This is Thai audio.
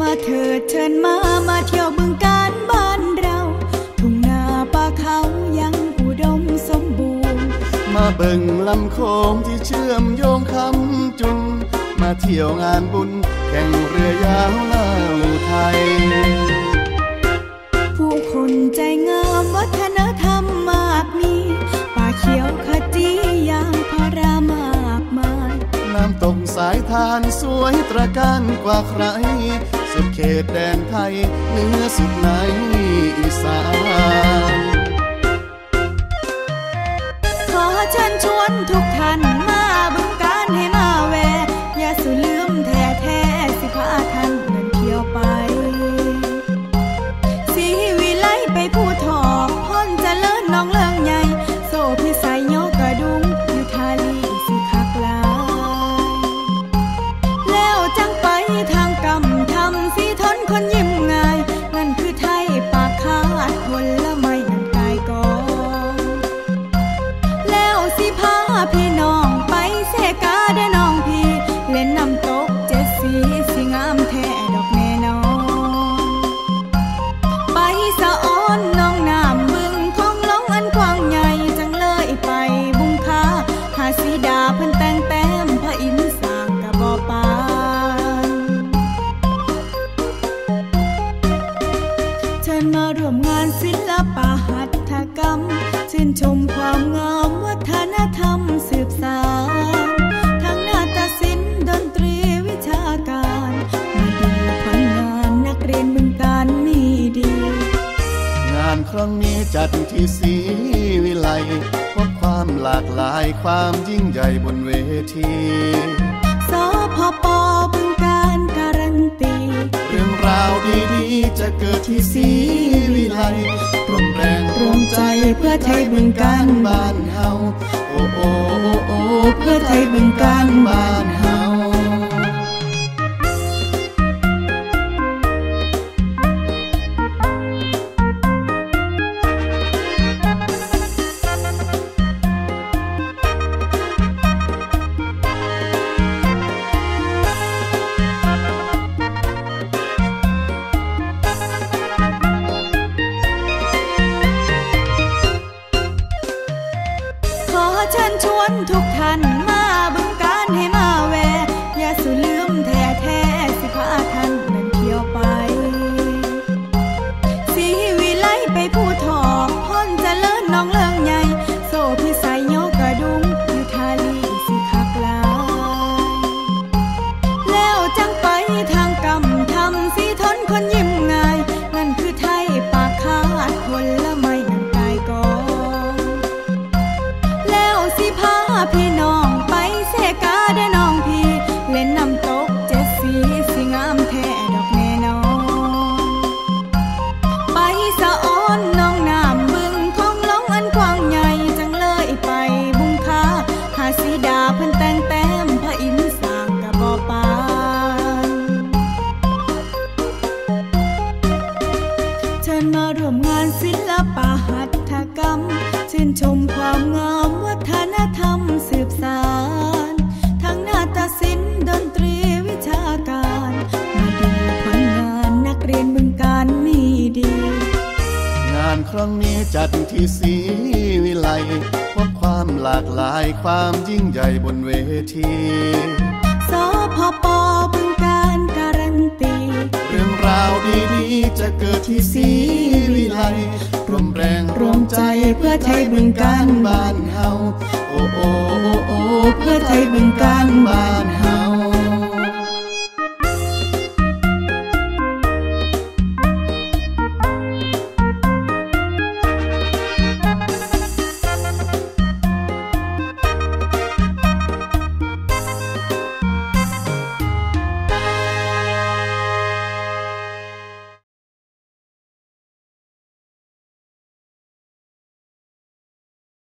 มาเถิดเชิญมา มาเที่ยวบึงการบ้านเรา ทุ่งนาป่าเขายังอุดมสมบูรณ์ มาเบิ่งลำโขงที่เชื่อมโยงคำจุน มาเที่ยวงานบุญแข่งเรือยาวลาวไทย ผู้คนใจงามวัฒนธรรมมากมี ป่าเขียวขจียางพารามากมาย น้ำตกสายทานสวยตระการกว่าใคร สุดเขตแดนไทยเหนือสุดในอีสาน ตกเจ็ดสีสิงามแท้ดอกแน่นอนไปสะอ้อนน้องน้ำบึงของหลงอันกว้างใหญ่จังเลยไปบุงคาหาสีดาเพิ่นแต่งแต้มพระอินทร์สร้างกระบ่ปานเชิญมาร่วมงานศิลปะหัตถกรรมชื่นชมความงาม จัดที่ศรีวิไลพบความหลากหลายความยิ่งใหญ่บนเวทีสพปบึงการการันตี เรื่องราวดีๆ จะเกิดที่ศรีวิไลร่วมแรงรวมใจเพื่อไทยบึงการบ้านเฮาโอ้โอ้โอ้โอ้เพื่อไทยบึงการบ้าน เฮาขอเชิญชวนทุกท่าน ชิญมาร่วมงานศิลปะหัตถกรรม ชื่นชมความงามวัฒนธรรมสืบสาน ทั้งนาฏศิลป์ดนตรีวิชาการ มาดูผลงานนักเรียนบึงการนี่ดี งานครั้งนี้จัดที่ศรีวิไลพบความหลากหลายความยิ่งใหญ่บนเวทีสพปบึงการการันตี เรื่องราวดีๆจะเกิดที่ศ เพื่อไทยบึงการบ้านเฮาโอ้โอ้โอ้เพื่อไทยบึงการบ้าน